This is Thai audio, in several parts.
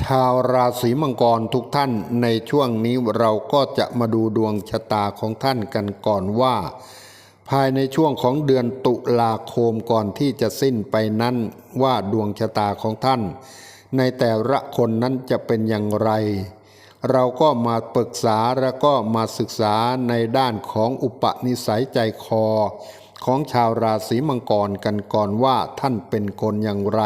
ชาวราศีมังกรทุกท่านในช่วงนี้เราก็จะมาดูดวงชะตาของท่านกันก่อนว่า ภายในช่วงของเดือนตุลาคมก่อนที่จะสิ้นไปนั้นว่าดวงชะตาของท่าน ในแต่ละคนนั้นจะเป็นอย่างไร เราก็มาปรึกษาแล้วก็มาศึกษาในด้านของอุปนิสัยใจคอ ของชาวราศีมังกรกันก่อนว่าท่านเป็นคนอย่างไร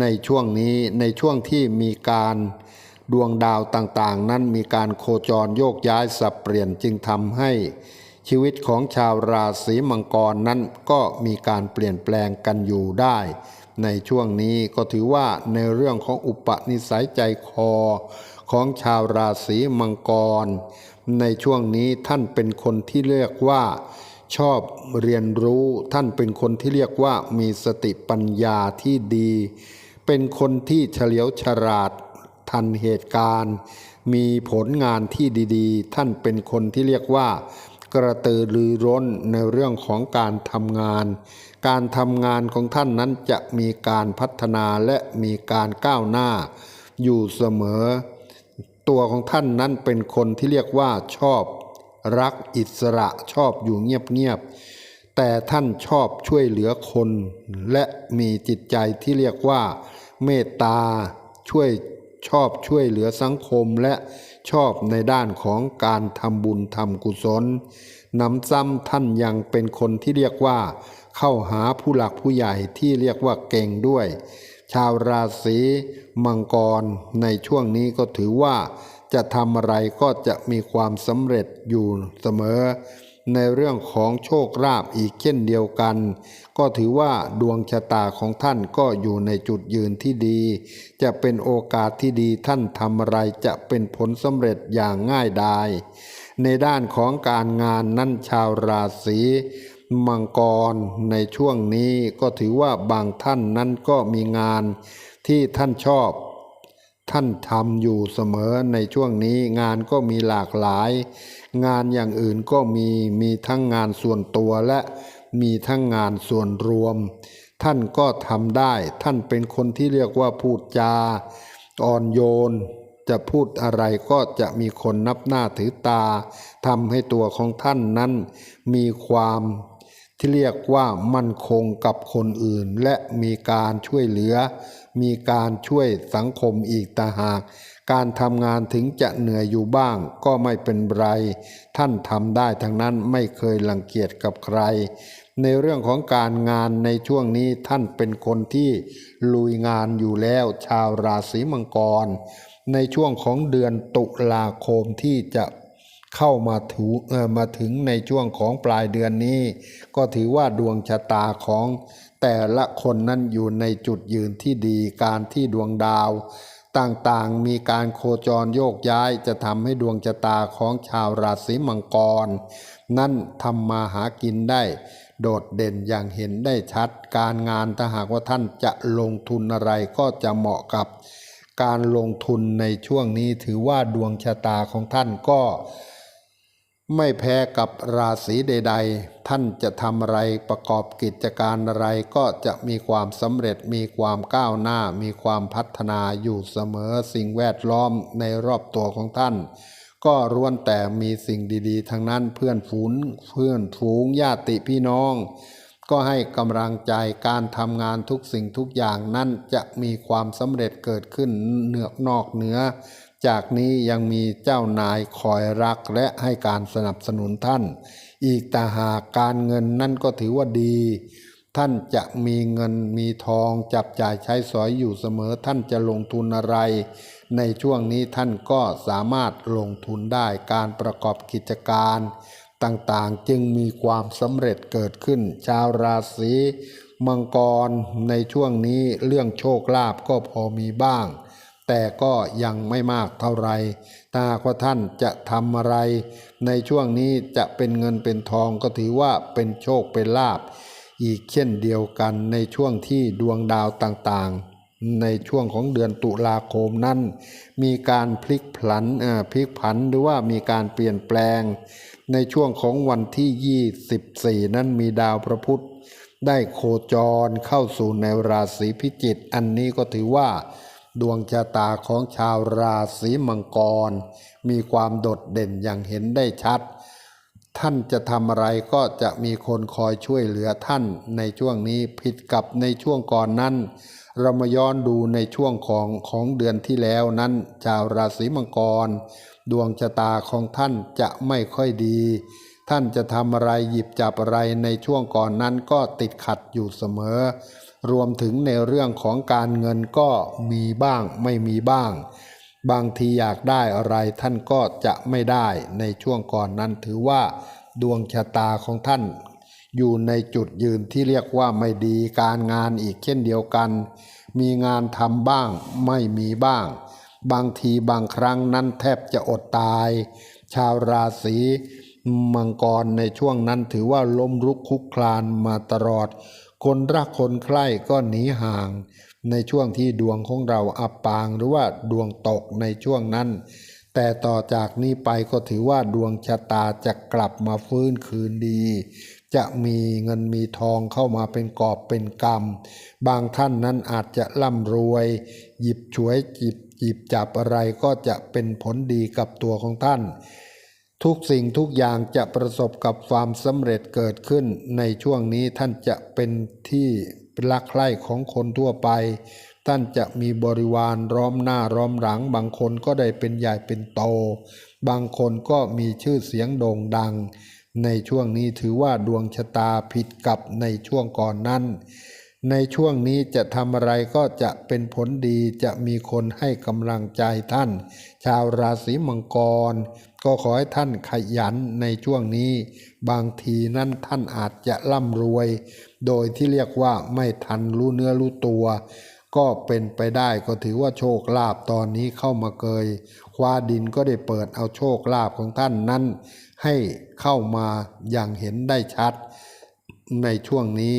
ในช่วงนี้ในช่วงที่มีการดวงดาวต่างๆ นั้นมีการโคจรโยกย้ายสับเปลี่ยนจึงทำให้ชีวิตของชาวราศีมังกรนั้นก็มีการเปลี่ยนแปลงกันอยู่ได้ ในช่วงนี้ก็ถือว่าในเรื่องของอุปนิสัยใจคอของชาวราศีมังกร ในช่วงนี้ท่านเป็นคนที่เรียกว่าชอบเรียนรู้ท่านเป็นคนที่เรียกว่ามีสติปัญญาที่ดี เป็นคนที่เฉลียวฉลาดทันเหตุการณ์ มีผลงานที่ดีๆ ท่านเป็นคนที่เรียกว่า กระตือรือร้นในเรื่องของการทำงาน การทำงานของท่านนั้นจะมีการพัฒนาและมีการก้าวหน้า อยู่เสมอ ตัวของท่านนั้นเป็นคนที่เรียกว่าชอบ รักอิสระชอบอยู่เงียบๆ แต่ท่านชอบช่วยเหลือคน และมีจิตใจที่เรียกว่า เมตตาช่วยชอบช่วยเหลือสังคมและชอบในด้านของการทำบุญทำกุศลนำซ้ำท่านยังเป็นคนที่เรียกว่า เข้าหาผู้หลักผู้ใหญ่ที่เรียกว่าเก่งด้วย ชาวราศีมังกรในช่วงนี้ก็ถือว่า จะทำอะไรก็จะมีความสำเร็จอยู่เสมอ ในเรื่องของโชคลาภอีกเช่นเดียวกัน ก็ถือว่าดวงชะตาของท่านก็อยู่ในจุดยืนที่ดี จะเป็นโอกาสที่ดีท่านทำอะไรจะเป็นผลสำเร็จอย่างง่ายดายในด้านของการงานนั้นชาวราศีมังกรในช่วงนี้ก็ถือว่าบางท่านนั้นก็มีงานที่ท่านชอบ ท่านทำอยู่เสมอในช่วงนี้งานก็มีหลากหลาย งานอย่างอื่นก็มีมีทั้งงานส่วนตัวและมีทั้งงานส่วนรวม ท่านก็ทำได้ ท่านเป็นคนที่เรียกว่าพูดจาอ่อนโยน จะพูดอะไรก็จะมีคนนับหน้าถือตาทำให้ตัวของท่านนั้น มีความที่เรียกว่ามั่นคงกับคนอื่น และมีการช่วยเหลือ มีการช่วยสังคมอีกต่าหาก การทำงานถึงจะเหนื่อยอยู่บ้างก็ไม่เป็นไร ท่านทำได้ทั้งนั้นไม่เคยรังเกียจกับใคร ในเรื่องของการงานในช่วงนี้ท่านเป็นคนที่ลุยงานอยู่แล้วชาวราศีมังกร ในช่วงของเดือนตุลาคมที่จะเข้ามาถูเออมาถึงในช่วงของปลายเดือนนี้ ก็ถือว่าดวงชะตาของ แต่ละคนนั้นอยู่ในจุดยืนที่ดีการที่ดวงดาว ต่างๆมีการโคจรโยกย้ายจะทำให้ดวงชะตาของชาวราศีมังกร นั่นทำมาหากินได้ โดดเด่นอย่างเห็นได้ชัด การงานถ้าหากว่าท่านจะลงทุนอะไรก็จะเหมาะกับ การลงทุนในช่วงนี้ถือว่าดวงชะตาของท่านก็ ไม่แพ้กับราศีใด ๆ ท่านจะทำอะไรประกอบกิจการอะไรก็จะมีความสำเร็จมีความก้าวหน้า มีความพัฒนาอยู่เสมอสิ่งแวดล้อมในรอบตัวของท่าน ก็ล้วนแต่มีสิ่งดีๆ ทั้งนั้นเพื่อนฝูงเพื่อนฝูงญาติพี่น้อง ก็ให้กำลังใจการทำงานทุกสิ่งทุกอย่างนั้นจะมีความสำเร็จเกิดขึ้นเหนือนอกเหนือ จากนี้ยังมีเจ้านายคอยรักและให้การสนับสนุนท่าน อีกแต่หากการเงินนั่นก็ถือว่าดี ท่านจะมีเงินมีทองจับจ่ายใช้สอยอยู่เสมอท่านจะลงทุนอะไร ในช่วงนี้ท่านก็สามารถลงทุนได้การประกอบกิจการ ต่างๆจึงมีความสำเร็จเกิดขึ้น ชาวราศีมังกรในช่วงนี้เรื่องโชคลาภก็พอมีบ้าง แต่ก็ยังไม่มากเท่าไรถ้าว่าท่านจะทำอะไร ในช่วงนี้จะเป็นเงินเป็นทองก็ถือว่าเป็นโชคเป็นลาภอีกเช่นเดียวกันในช่วงที่ดวงดาวต่างๆ ในช่วงของเดือนตุลาคมนั้น มีการพลิกผันเอ่อพลิกผันหรือว่ามีการเปลี่ยนแปลง ในช่วงของวันที่ 24 นั้นมีดาวพระพุธได้โคจรเข้าสู่ในราศีพิจิกอันนี้ก็ถือว่า ดวงชะตาของชาวราศีมังกร มีความโดดเด่นอย่างเห็นได้ชัด ท่านจะทำอะไรก็จะมีคนคอยช่วยเหลือท่านในช่วงนี้ผิดกับในช่วงก่อนนั้น เรามาย้อนดูในช่วงของของเดือนที่แล้วนั้น ชาวราศีมังกร ดวงชะตาของท่านจะไม่ค่อยดี ท่านจะทำอะไรหยิบจับอะไรในช่วงก่อนนั้นก็ติดขัดอยู่เสมอ รวมถึงในเรื่องของการเงินก็มีบ้างไม่มีบ้าง บางทีอยากได้อะไรท่านก็จะไม่ได้ในช่วงก่อนนั้นถือว่าดวงชะตาของท่าน อยู่ในจุดยืนที่เรียกว่าไม่ดีการงานอีกเช่นเดียวกัน มีงานทำบ้างไม่มีบ้าง บางทีบางครั้งนั้นแทบจะอดตาย ชาวราศี มังกรในช่วงนั้นถือว่าล้มรุกคุกคลานมาตลอด คนรักคนใคร่ก็หนีห่าง ในช่วงที่ดวงของเราอับปางหรือว่าดวงตกในช่วงนั้น แต่ต่อจากนี้ไปก็ถือว่าดวงชะตาจะกลับมาฟื้นคืนดี จะมีเงินมีทองเข้ามาเป็นกอบเป็นกำบางท่านนั้นอาจจะร่ำรวย หยิบฉวยจิบหยิบจับอะไรก็จะเป็นผลดีกับตัวของท่าน ทุกสิ่งทุกอย่างจะประสบกับความสำเร็จเกิดขึ้น ในช่วงนี้ท่านจะเป็นที่รักใคร่ของคนทั่วไป ท่านจะมีบริวารร้อมหน้าร้อมหลัง บางคนก็ได้เป็นใหญ่เป็นโต บางคนก็มีชื่อเสียงโด่งดัง ในช่วงนี้ถือว่าดวงชะตาผิดกับในช่วงก่อนนั้น ในช่วงนี้จะทำอะไรก็จะเป็นผลดีจะมีคนให้กำลังใจท่าน ชาวราศีมังกร ก็ขอให้ท่านขยันในช่วงนี้ บางทีนั้นท่านอาจจะร่ำรวย โดยที่เรียกว่าไม่ทันรู้เนื้อรู้ตัว ก็เป็นไปได้ก็ถือว่าโชคลาภตอนนี้เข้ามาเกยคว้าดินก็ได้เปิดเอาโชคลาภของท่านนั้น ให้เข้ามาอย่างเห็นได้ชัดในช่วงนี้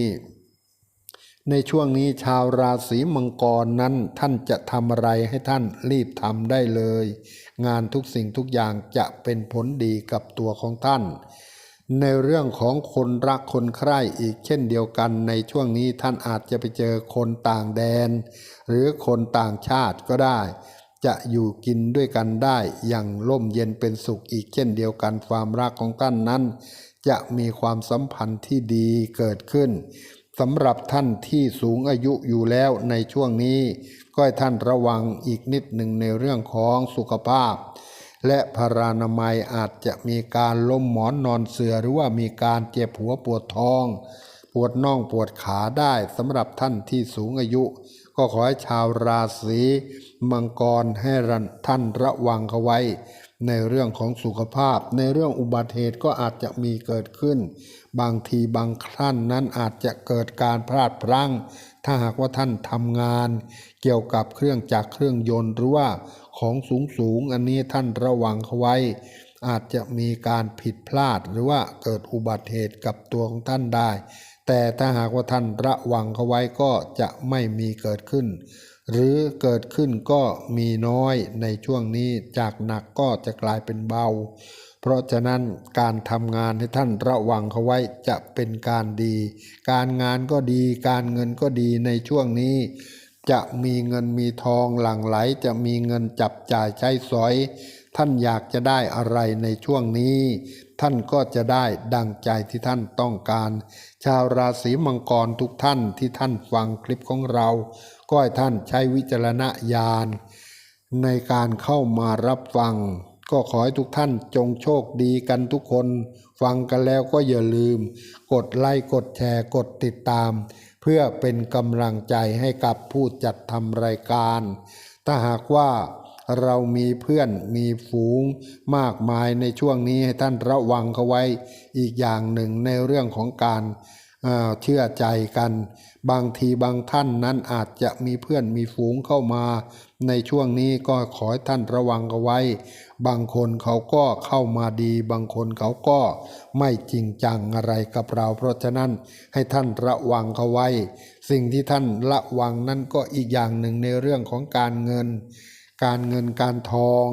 ในช่วงนี้ชาวราศีมังกรนั้นท่านจะทำอะไรให้ท่านรีบทำได้เลย งานทุกสิ่งทุกอย่างจะเป็นผลดีกับตัวของท่าน ในเรื่องของคนรักคนใคร่อีกเช่นเดียวกัน ในช่วงนี้ท่านอาจจะไปเจอคนต่างแดน หรือคนต่างชาติก็ได้ จะอยู่กินด้วยกันได้อย่างร่มเย็นเป็นสุขอีกเช่นเดียวกันความรักของท่านนั้น จะมีความสัมพันธ์ที่ดีเกิดขึ้น สำหรับท่านที่สูงอายุอยู่แล้วในช่วงนี้ ก็ให้ท่านระวังอีกนิดหนึ่งในเรื่องของสุขภาพ และพารานามัยอาจจะมีการล้มหมอนนอนเสือหรือว่ามีการเจ็บหัวปวดท้อง วดน่องปวดขาได้สำหรับท่านที่สูงอายุ ก็ขอให้ชาวราศีมังกรให้ท่านระวังเขาไว้ ในเรื่องของสุขภาพ ในเรื่องอุบัติเหตุก็อาจจะมีเกิดขึ้น บางทีบางท่านนั้นอาจจะเกิดการพลาดพลั้ง ถ้าหากว่าท่านทำงาน เกี่ยวกับเครื่องจักรเครื่องยนต์หรือว่าของสูงสูงอันนี้ท่านระวังเขาไว้อาจจะมีการผิดพลาดหรือว่าเกิดอุบัติเหตุกับตัวของท่านได้ แต่ถ้าหากว่าท่านระวังเขาไว้ก็จะไม่มีเกิดขึ้น หรือเกิดขึ้นก็มีน้อยในช่วงนี้จากหนักก็จะกลายเป็นเบา เพราะฉะนั้นการทำงานให้ท่านระวังเขาไว้จะเป็นการดี การงานก็ดี การเงินก็ดีในช่วงนี้ จะมีเงินมีทองหลั่งไหล จะมีเงินจับจ่ายใช้สอย ท่านอยากจะได้อะไรในช่วงนี้ ท่านก็จะได้ดังใจที่ท่านต้องการ ชาวราศีมังกรทุกท่านที่ท่านฟังคลิปของเรา ก็ให้ท่านใช้วิจารณญาณในการเข้ามารับฟัง ก็ขอให้ทุกท่านจงโชคดีกันทุกคน ฟังกันแล้วก็อย่าลืม กดไลค์กดแชร์กดติดตาม เพื่อเป็นกำลังใจให้กับผู้จัดทำรายการ ถ้าหากว่า เรามีเพื่อนมีฝูงมากมายในช่วงนี้ให้ท่านระวังเขาไว้อีกอย่างหนึ่งในเรื่องของการเอ่อเชื่อใจกัน บางทีบางท่านนั้นอาจจะมีเพื่อนมีฝูงเข้ามา ในช่วงนี้ก็ขอให้ท่านระวังเอาไว้ บางคนเขาก็เข้ามาดี บางคนเขาก็ไม่จริงจังอะไรกับเรา เพราะฉะนั้นให้ท่านระวังเขาไว้ สิ่งที่ท่านระวังนั้นก็อีกอย่างหนึ่งในเรื่องของการเงิน การเงินการทอง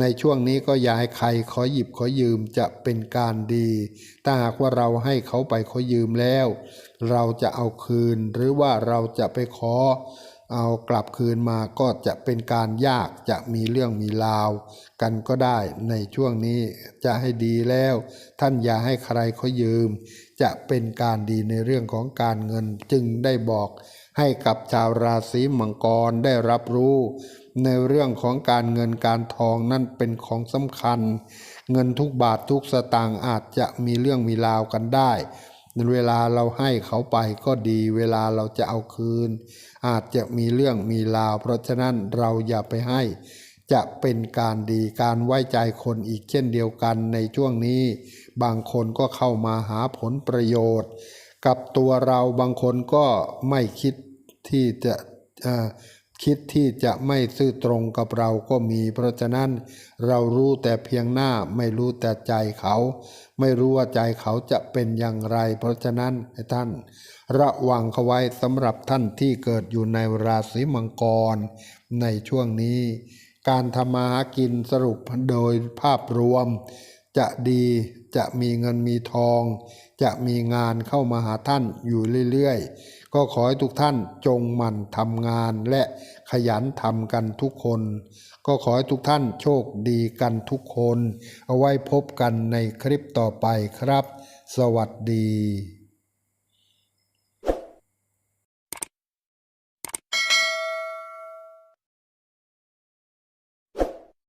ในช่วงนี้ก็อย่าให้ใครขอหยิบขอยืมจะเป็นการดี ถ้าหากว่าเราให้เขาไปขอยืมแล้ว เราจะเอาคืน หรือว่าเราจะไปขอเอากลับคืนมาก็จะเป็นการยากจะมีเรื่องมีราว กันก็ได้ในช่วงนี้จะให้ดีแล้ว ท่านอย่าให้ใครเขายืม จะเป็นการดีในเรื่องของการเงินจึงได้บอกให้กับชาวราศีมังกรได้รับรู้ ในเรื่องของการเงินการทองนั่นเป็นของสำคัญ เงินทุกบาททุกสตางค์อาจจะมีเรื่องมีราวกันได้ เวลาเราให้เขาไปก็ดีเวลาเราจะเอาคืน อาจจะมีเรื่องมีราว เพราะฉะนั้นเราอย่าไปให้ จะเป็นการดีการไว้ใจคนอีกเช่นเดียวกันในช่วงนี้ บางคนก็เข้ามาหาผลประโยชน์ กับตัวเราบางคนก็ไม่คิดที่จะ คิดที่จะไม่ซื่อตรงกับเราก็มี เพราะฉะนั้นเรารู้แต่เพียงหน้าไม่รู้แต่ใจเขา ไม่รู้ว่าใจเขาจะเป็นอย่างไร เพราะฉะนั้นให้ท่าน ระวังเขาไว้สำหรับท่านที่เกิดอยู่ในราศีมังกร ในช่วงนี้ การทำมาหากินสรุปโดยภาพรวม จะดีจะมีเงินมีทอง จะมีงานเข้ามาหาท่านอยู่เรื่อยๆ ก็ขอให้ทุกท่านจงมันทำงานและขยันทำกันทุกคน ก็ขอให้ทุกท่านโชคดีกันทุกคน เอาไว้พบกันในคลิปต่อไปครับ สวัสดี